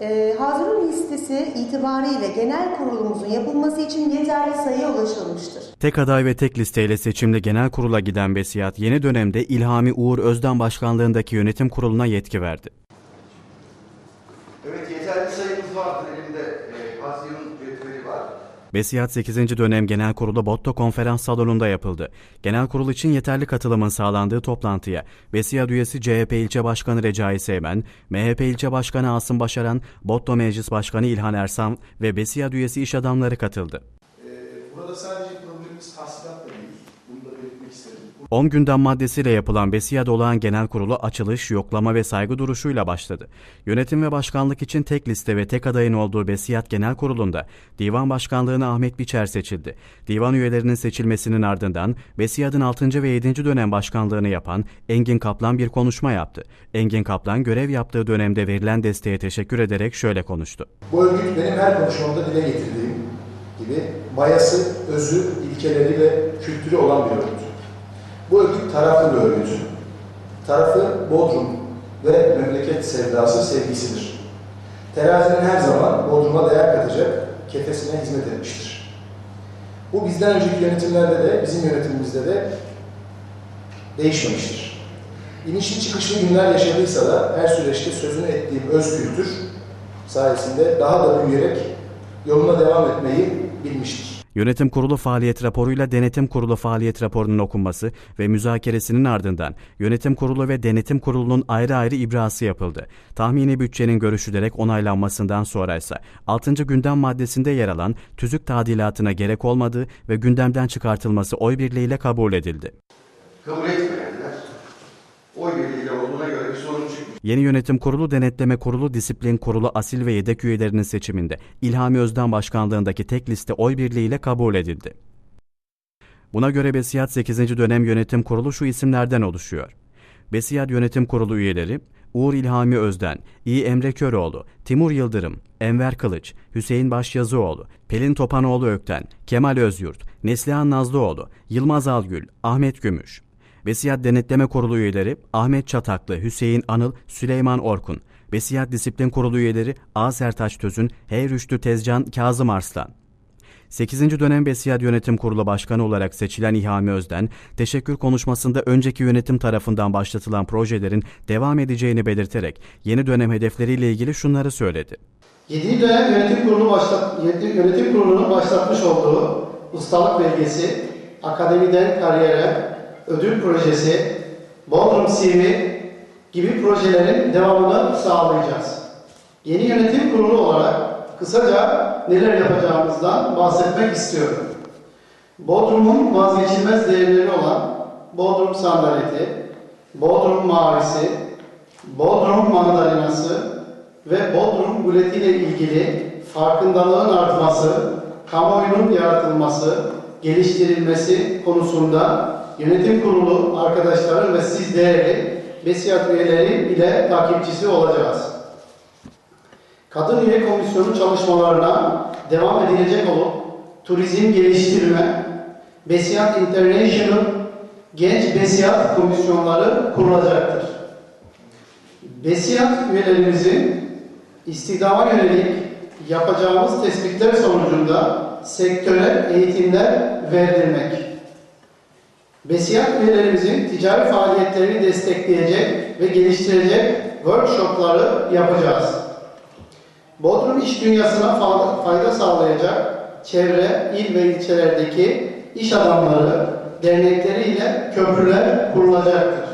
Ee, Hazırın listesi itibariyle genel kurulumuzun yapılması için yeterli sayıya ulaşılmıştır. Tek aday ve tek listeyle seçimli genel kurula giden Besiyat yeni dönemde İlhami Uğur Özden başkanlığındaki yönetim kuruluna yetki verdi. Evet yeterli sayımız vardır elimde. E, Haziran cetveli var. Besiyat 8. dönem genel kurulu Botto konferans salonunda yapıldı. Genel kurul için yeterli katılımın sağlandığı toplantıya Besiyat üyesi CHP ilçe başkanı Recai Seymen, MHP ilçe başkanı Asım Başaran, Botto meclis başkanı İlhan Ersan ve Besiyat üyesi iş adamları katıldı. Ee, Burada sadece 10 gündem maddesiyle yapılan Besiyad Olağan Genel Kurulu açılış, yoklama ve saygı duruşuyla başladı. Yönetim ve başkanlık için tek liste ve tek adayın olduğu Besiyat Genel Kurulu'nda Divan Başkanlığı'na Ahmet Biçer seçildi. Divan üyelerinin seçilmesinin ardından Besiyad'ın 6. ve 7. dönem başkanlığını yapan Engin Kaplan bir konuşma yaptı. Engin Kaplan görev yaptığı dönemde verilen desteğe teşekkür ederek şöyle konuştu. Bu örgüt benim her konuşmamda dile getirdiğim gibi mayası, özü, ilkeleri ve kültürü olan bir örgüt. Bu örgüt taraflı bir örgüt. Tarafı Bodrum ve memleket sevdası sevgisidir. Terazinin her zaman Bodrum'a değer katacak kefesine hizmet etmiştir. Bu bizden önceki yönetimlerde de, bizim yönetimimizde de değişmemiştir. İnişli çıkışlı günler yaşadıysa da her süreçte sözünü ettiğim öz kültür sayesinde daha da büyüyerek yoluna devam etmeyi bilmiştir. Yönetim Kurulu faaliyet raporuyla Denetim Kurulu faaliyet raporunun okunması ve müzakeresinin ardından Yönetim Kurulu ve Denetim Kurulu'nun ayrı ayrı ibrası yapıldı. Tahmini bütçenin görüşülerek onaylanmasından sonra ise 6. gündem maddesinde yer alan tüzük tadilatına gerek olmadığı ve gündemden çıkartılması oy birliğiyle kabul edildi. Kabul etmeyenler oy birliğiyle olduğuna göre bir sorun çıkmış. Yeni Yönetim Kurulu, Denetleme Kurulu, Disiplin Kurulu, asil ve yedek üyelerinin seçiminde İlhami Özden başkanlığındaki tek liste oy birliğiyle kabul edildi. Buna göre Besiyat 8. dönem yönetim kurulu şu isimlerden oluşuyor. Besiyat Yönetim Kurulu üyeleri Uğur İlhami Özden, İ Emre Köroğlu, Timur Yıldırım, Enver Kılıç, Hüseyin Başyazıoğlu, Pelin Topanoğlu Ökten, Kemal Özyurt, Neslihan Nazlıoğlu, Yılmaz Algül, Ahmet Gümüş. Besiyat Denetleme Kurulu üyeleri Ahmet Çataklı, Hüseyin Anıl, Süleyman Orkun. Besiyat Disiplin Kurulu üyeleri A. Sertaç Tözün, H. Rüştü Tezcan, Kazım Arslan. 8. dönem Besiyat Yönetim Kurulu Başkanı olarak seçilen İhami Özden, teşekkür konuşmasında önceki yönetim tarafından başlatılan projelerin devam edeceğini belirterek yeni dönem hedefleriyle ilgili şunları söyledi. 7. dönem yönetim kurulu başlat, yönetim kurulunun başlatmış olduğu ustalık belgesi, akademiden kariyere, ödül projesi, Bodrum CV gibi projelerin devamını sağlayacağız. Yeni yönetim kurulu olarak kısaca neler yapacağımızdan bahsetmek istiyorum. Bodrum'un vazgeçilmez değerleri olan Bodrum sandaleti, Bodrum mavisi, Bodrum mandalinası ve Bodrum guletiyle ilgili farkındalığın artması, kamuoyunun yaratılması, geliştirilmesi konusunda yönetim kurulu arkadaşların ve siz değerli Besiyat üyeleri ile takipçisi olacağız. Kadın üye komisyonu çalışmalarına devam edilecek olup turizm geliştirme, Besiyat International Genç Besiyat komisyonları kurulacaktır. Besiyat üyelerimizin istihdama yönelik yapacağımız tespitler sonucunda sektöre eğitimler verdirmek. Besiyat üyelerimizin ticari faaliyetlerini destekleyecek ve geliştirecek workshopları yapacağız. Bodrum iş dünyasına fa- fayda sağlayacak çevre, il ve ilçelerdeki iş adamları, dernekleriyle köprüler kurulacaktır.